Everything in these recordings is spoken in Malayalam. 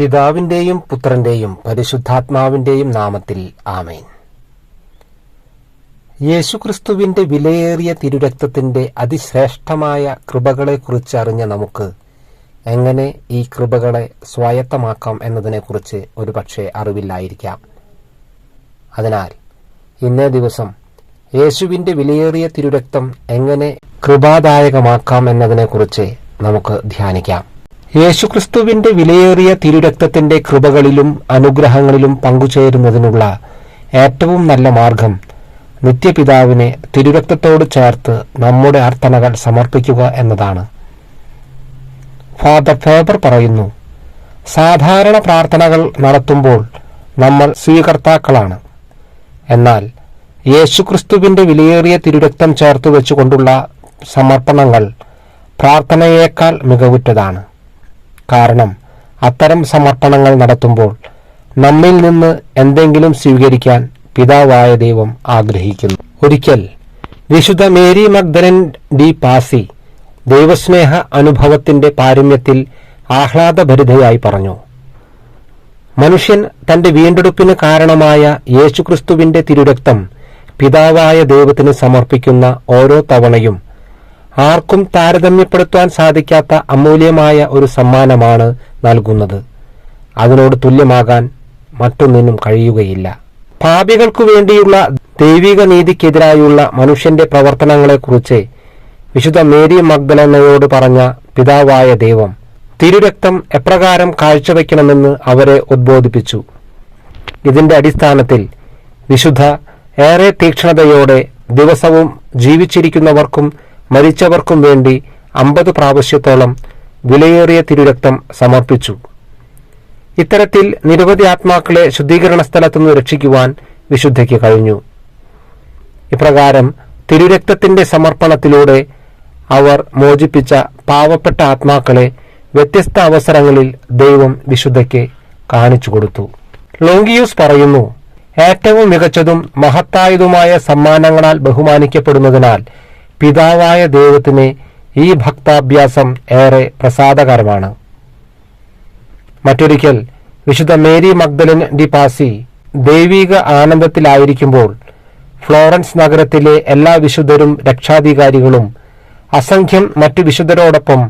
പിതാവിന്റെയും പുത്രന്റെയും പരിശുദ്ധാത്മാവിന്റെയും നാമത്തിൽ ആമേൻ. യേശുക്രിസ്തുവിന്റെ വിലയേറിയ തിരുരക്തത്തിന്റെ അതിശ്രേഷ്ഠമായ കൃപകളെക്കുറിച്ച് അറിഞ്ഞ നമുക്ക് എങ്ങനെ ഈ കൃപകളെ സ്വായത്തമാക്കാം എന്നതിനെക്കുറിച്ച് ഒരുപക്ഷെ അറിവില്ലായിരിക്കാം. അതിനാൽ ഇന്നേ ദിവസം യേശുവിന്റെ വിലയേറിയ തിരുരക്തം എങ്ങനെ കൃപാദായകമാക്കാം എന്നതിനെക്കുറിച്ച് നമുക്ക് ധ്യാനിക്കാം. യേശുക്രിസ്തുവിന്റെ വിലയേറിയ തിരുരക്തത്തിന്റെ കൃപകളിലും അനുഗ്രഹങ്ങളിലും പങ്കുചേരുന്നതിനുള്ള ഏറ്റവും നല്ല മാർഗം നിത്യപിതാവിനെ തിരുരക്തത്തോട് ചേർത്ത് നമ്മുടെ അർത്ഥനകൾ സമർപ്പിക്കുക എന്നതാണ്. ഫാദർ ഫേബർ പറയുന്നു സാധാരണ പ്രാർത്ഥനകൾ നടത്തുമ്പോൾ നമ്മൾ സ്വീകർത്താക്കളാണ്. എന്നാൽ യേശുക്രിസ്തുവിന്റെ വിലയേറിയ തിരുരക്തം ചേർത്ത് വെച്ചുകൊണ്ടുള്ള സമർപ്പണങ്ങൾ പ്രാർത്ഥനയേക്കാൾ മികവുറ്റതാണ്. കാരണം അത്തരം സമർപ്പണങ്ങൾ നടത്തുമ്പോൾ നമ്മിൽ നിന്ന് എന്തെങ്കിലും സ്വീകരിക്കാൻ പിതാവായ ദൈവം ആഗ്രഹിക്കുന്നു. ഒരിക്കൽ വിശുദ്ധ മേരി മഗ്ദലൻ ഡി പാസി ദൈവസ്നേഹ അനുഭവത്തിന്റെ പാരമ്യത്തിൽ ആഹ്ലാദഭരിതയായി പറഞ്ഞു. മനുഷ്യൻ തന്റെ വീണ്ടെടുപ്പിന് കാരണമായ യേശുക്രിസ്തുവിന്റെ തിരുരക്തം പിതാവായ ദൈവത്തിന് സമർപ്പിക്കുന്ന ഓരോ തവണയും ആർക്കും താരതമ്യപ്പെടുത്താൻ സാധിക്കാത്ത അമൂല്യമായ ഒരു സമ്മാനമാണ് നൽകുന്നത്. അതിനോട് തുല്യമാകാൻ മറ്റൊന്നിനും കഴിയുകയില്ല. പാപികൾക്കു വേണ്ടിയുള്ള ദൈവിക നീതിക്കെതിരായുള്ള മനുഷ്യന്റെ പ്രവർത്തനങ്ങളെക്കുറിച്ച് വിശുദ്ധ മേരി മഗ്ദലനയോട് പറഞ്ഞ പിതാവായ ദൈവം തിരുരക്തം എപ്രകാരം കാഴ്ചവെക്കണമെന്ന് അവരെ ഉദ്ബോധിപ്പിച്ചു. ഇതിന്റെ അടിസ്ഥാനത്തിൽ വിശുദ്ധ ഏറെ തീക്ഷണതയോടെ ദിവസവും ജീവിച്ചിരിക്കുന്നവർക്കും മരിച്ചവർക്കും വേണ്ടി അമ്പത് പ്രാവശ്യത്തോളം വിലയേറിയ തിരുരക്തം സമർപ്പിച്ചു. ഇത്തരത്തിൽ നിരവധി ആത്മാക്കളെ ശുദ്ധീകരണ സ്ഥലത്തുനിന്ന് രക്ഷിക്കുവാൻ വിശുദ്ധയ്ക്ക് കഴിഞ്ഞു. ഇപ്രകാരം തിരുരക്തത്തിന്റെ സമർപ്പണത്തിലൂടെ അവർ മോചിപ്പിച്ച പാവപ്പെട്ട ആത്മാക്കളെ വ്യത്യസ്ത അവസരങ്ങളിൽ ദൈവം വിശുദ്ധയ്ക്ക് കാണിച്ചു കൊടുത്തു. ലോങ്കിയൂസ് പറയുന്നു ഏറ്റവും മികച്ചതും മഹത്തായതുമായ സമ്മാനങ്ങളാൽ ബഹുമാനിക്കപ്പെടുന്നതിനാൽ പിതാവായ ദൈവത്തിന് ഈ ഭക്താഭ്യാസം ഏറെ പ്രസാദകരമാണ്. മറ്റൊരിക്കൽ വിശുദ്ധ മേരി മഗ്ദലൻ ഡി പാസി ദൈവിക ആനന്ദത്തിലായിരിക്കുമ്പോൾ ഫ്ലോറൻസ് നഗരത്തിലെ എല്ലാ വിശുദ്ധരും രക്ഷാധികാരികളും അസംഖ്യം മറ്റു വിശുദ്ധരോടൊപ്പം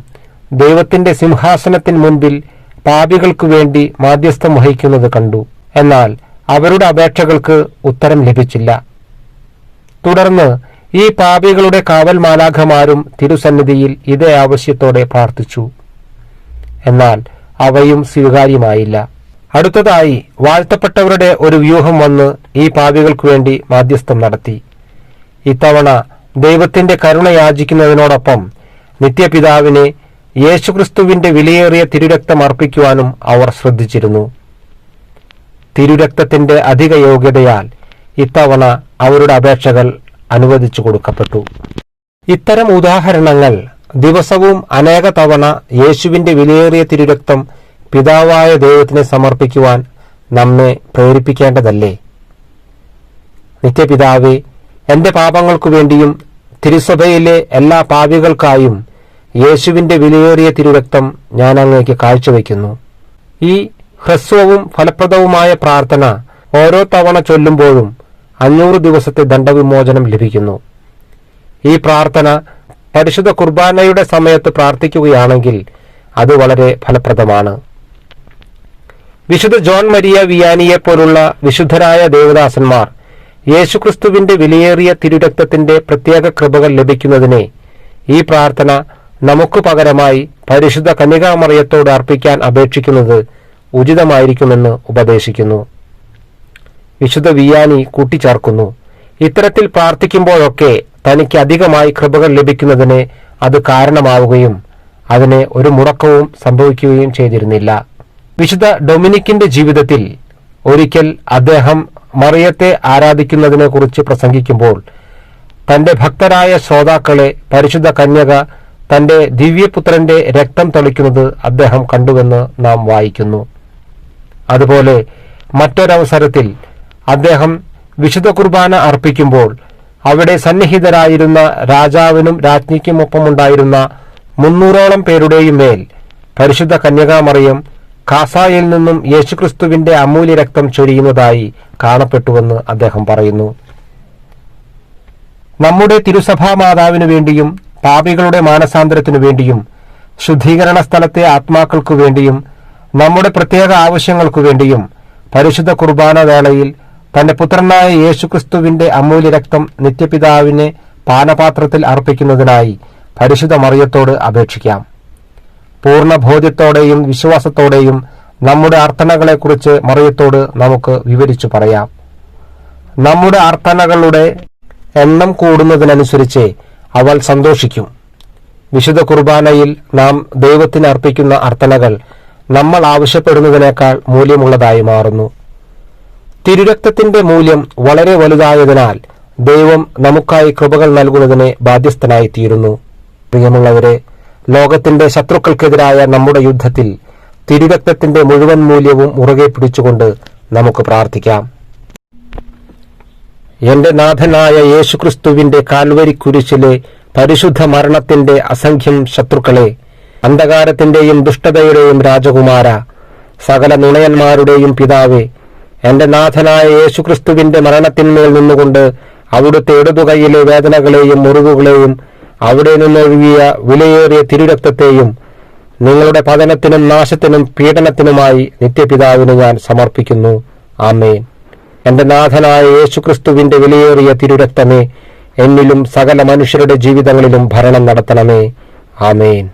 ദൈവത്തിന്റെ സിംഹാസനത്തിന് മുൻപിൽ പാപികൾക്കു വേണ്ടി മാധ്യസ്ഥം വഹിക്കുന്നത് കണ്ടു. എന്നാൽ അവരുടെ അപേക്ഷകൾക്ക് ഉത്തരം ലഭിച്ചില്ല. തുടർന്ന് ഈ പാപികളുടെ കാവൽ മാലാഖമാരും തിരുസന്നിധിയിൽ ഇതേ ആവശ്യത്തോടെ പ്രാർത്ഥിച്ചു. എന്നാൽ അവയും സ്വീകാര്യമായില്ല. അടുത്തതായി വാഴ്ത്തപ്പെട്ടവരുടെ ഒരു വ്യൂഹം വന്ന് ഈ പാപികൾക്കു വേണ്ടി മാധ്യസ്ഥം നടത്തി. ഇത്തവണ ദൈവത്തിന്റെ കരുണ യാചിക്കുന്നതിനോടൊപ്പം നിത്യപിതാവിനെ യേശുക്രിസ്തുവിന്റെ വിലയേറിയ തിരുരക്തം അർപ്പിക്കുവാനും അവർ ശ്രദ്ധിച്ചിരുന്നു. തിരുരക്തത്തിന്റെ അധിക യോഗ്യതയാൽ ഇത്തവണ അവരുടെ അപേക്ഷകൾ അനുവദിച്ചു കൊടുക്കപ്പെട്ടു. ഇത്തരം ഉദാഹരണങ്ങൾ ദിവസവും അനേക തവണ യേശുവിന്റെ വിലയേറിയ തിരുരക്തം പിതാവായ ദൈവത്തിന് സമർപ്പിക്കുവാൻ നമ്മെ പ്രേരിപ്പിക്കേണ്ടതല്ലേ? നിത്യപിതാവേ എന്റെ പാപങ്ങൾക്കു വേണ്ടിയും തിരുസഭയിലെ എല്ലാ പാപികൾക്കായും യേശുവിന്റെ വിലയേറിയ തിരുരക്തം ഞാൻ അങ്ങേക്ക് കാഴ്ചവെക്കുന്നു ഈ ഹ്രസ്വവും ഫലപ്രദവുമായ പ്രാർത്ഥന ഓരോ തവണ ചൊല്ലുമ്പോഴും അഞ്ഞൂറ് ദിവസത്തെ ദണ്ഡവിമോചനം ലഭിക്കുന്നു. ഈ പ്രാർത്ഥന പരിശുദ്ധ കുർബാനയുടെ സമയത്ത് പ്രാർത്ഥിക്കുകയാണെങ്കിൽ അത് വളരെ ഫലപ്രദമാണ്. വിശുദ്ധ ജോൺ മരിയ വിയാനിയെ പോലുള്ള വിശുദ്ധരായ ദേവദാസന്മാർ യേശുക്രിസ്തുവിന്റെ വിലയേറിയ തിരുരക്തത്തിന്റെ പ്രത്യേക കൃപകൾ ലഭിക്കുന്നതിനെ ഈ പ്രാർത്ഥന നമുക്ക് പകരമായി പരിശുദ്ധ കന്യകാമറിയത്തോട് അർപ്പിക്കാൻ അപേക്ഷിക്കുന്നത് ഉചിതമായിരിക്കുമെന്ന് ഉപദേശിക്കുന്നു. വിശുദ്ധ വിയാനി കൂട്ടിച്ചേർക്കുന്നു. ഇത്തരത്തിൽ പ്രാർത്ഥിക്കുമ്പോഴൊക്കെ തനിക്ക് അധികമായി കൃപകൾ ലഭിക്കുന്നതിന് അത് കാരണമാവുകയും അതിന് ഒരു മുടക്കവും സംഭവിക്കുകയും ചെയ്തിരുന്നില്ല. വിശുദ്ധ ഡൊമിനിക്കിന്റെ ജീവിതത്തിൽ ഒരിക്കൽ അദ്ദേഹം മറിയത്തെ ആരാധിക്കുന്നതിനെ കുറിച്ച് പ്രസംഗിക്കുമ്പോൾ തന്റെ ഭക്തരായ ശ്രോതാക്കളെ പരിശുദ്ധ കന്യക തന്റെ ദിവ്യപുത്രന്റെ രക്തം തളിക്കുന്നത് അദ്ദേഹം കണ്ടുവെന്ന് നാം വായിക്കുന്നു. അതുപോലെ മറ്റൊരവസരത്തിൽ അദ്ദേഹം വിശുദ്ധ കുർബാന അർപ്പിക്കുമ്പോൾ അവിടെ സന്നിഹിതരായിരുന്ന രാജാവിനും രാജ്ഞിക്കുമൊപ്പമുണ്ടായിരുന്ന മുന്നൂറോളം പേരുടെയും മേൽ പരിശുദ്ധ കന്യകാമറിയം കാസായിൽ നിന്നും യേശുക്രിസ്തുവിന്റെ അമൂല്യ രക്തം ചൊരിയുന്നതായി കാണപ്പെട്ടുവെന്ന് അദ്ദേഹം പറയുന്നു. നമ്മുടെ തിരുസഭാ മാതാവിനു വേണ്ടിയും പാപികളുടെ മാനസാന്തരത്തിനു വേണ്ടിയും ശുദ്ധീകരണ സ്ഥലത്തെ ആത്മാക്കൾക്കു വേണ്ടിയും നമ്മുടെ പ്രത്യേക ആവശ്യങ്ങൾക്കു വേണ്ടിയും പരിശുദ്ധ കുർബാന വേളയിൽ തന്റെ പുത്രനായ യേശുക്രിസ്തുവിന്റെ അമൂല്യ രക്തം നിത്യപിതാവിനെ പാനപാത്രത്തിൽ അർപ്പിക്കുന്നതിനായി പരിശുദ്ധ മറിയത്തോട് അപേക്ഷിക്കാം. പൂർണ ബോധ്യത്തോടെയും വിശ്വാസത്തോടെയും നമ്മുടെ അർത്ഥനകളെക്കുറിച്ച് മറിയത്തോട് നമുക്ക് വിവരിച്ചു പറയാം. നമ്മുടെ അർത്ഥനകളുടെ എണ്ണം കൂടുന്നതിനനുസരിച്ച് അവൾ സന്തോഷിക്കും. വിശുദ്ധ കുർബാനയിൽ നാം ദൈവത്തിന് അർപ്പിക്കുന്ന അർത്ഥനകൾ നമ്മൾ ആവശ്യപ്പെടുന്നതിനേക്കാൾ മൂല്യമുള്ളതായി മാറുന്നു. തിരുരക്തത്തിന്റെ മൂല്യം വളരെ വലുതായതിനാൽ ദൈവം നമുക്കായി കൃപകൾ നൽകുന്നതിന് ബാധ്യസ്ഥനായി തീരുന്നു പ്രിയമുള്ളവരെ ലോകത്തിന്റെ ശത്രുക്കൾക്കെതിരായ നമ്മുടെ യുദ്ധത്തിൽ തിരുരക്തത്തിന്റെ മുഴുവൻ മൂല്യവും മുറുകെ പിടിച്ചുകൊണ്ട് നമുക്ക് പ്രാർത്ഥിക്കാം. എന്റെ നാഥനായ യേശുക്രിസ്തുവിന്റെ കാൽവരി കുരിശിലെ പരിശുദ്ധ മരണത്തിന്റെ അസംഖ്യം ശത്രുക്കളെ അന്ധകാരത്തിന്റെയും ദുഷ്ടതയുടെയും രാജകുമാര സകല നുണയന്മാരുടെയും പിതാവേ എന്റെ നാഥനായ യേശുക്രിസ്തുവിന്റെ മരണത്തിന്മേൽ നിന്നുകൊണ്ട് അവിടുത്തെ ഇടതുകൈയിലെ വേദനകളെയും മുറിവുകളെയും അവിടെ നിന്നൊഴുകിയ വിലയേറിയ തിരുരക്തത്തെയും നിങ്ങളുടെ പതനത്തിനും നാശത്തിനും പീഡനത്തിനുമായി നിത്യപിതാവിന് ഞാൻ സമർപ്പിക്കുന്നു. ആമേൻ. എന്റെ നാഥനായ യേശുക്രിസ്തുവിന്റെ വിലയേറിയ തിരുരക്തമേ എന്നിലും സകല മനുഷ്യരുടെ ജീവിതങ്ങളിലും ഭരണം നടത്തണമേ. ആമേൻ.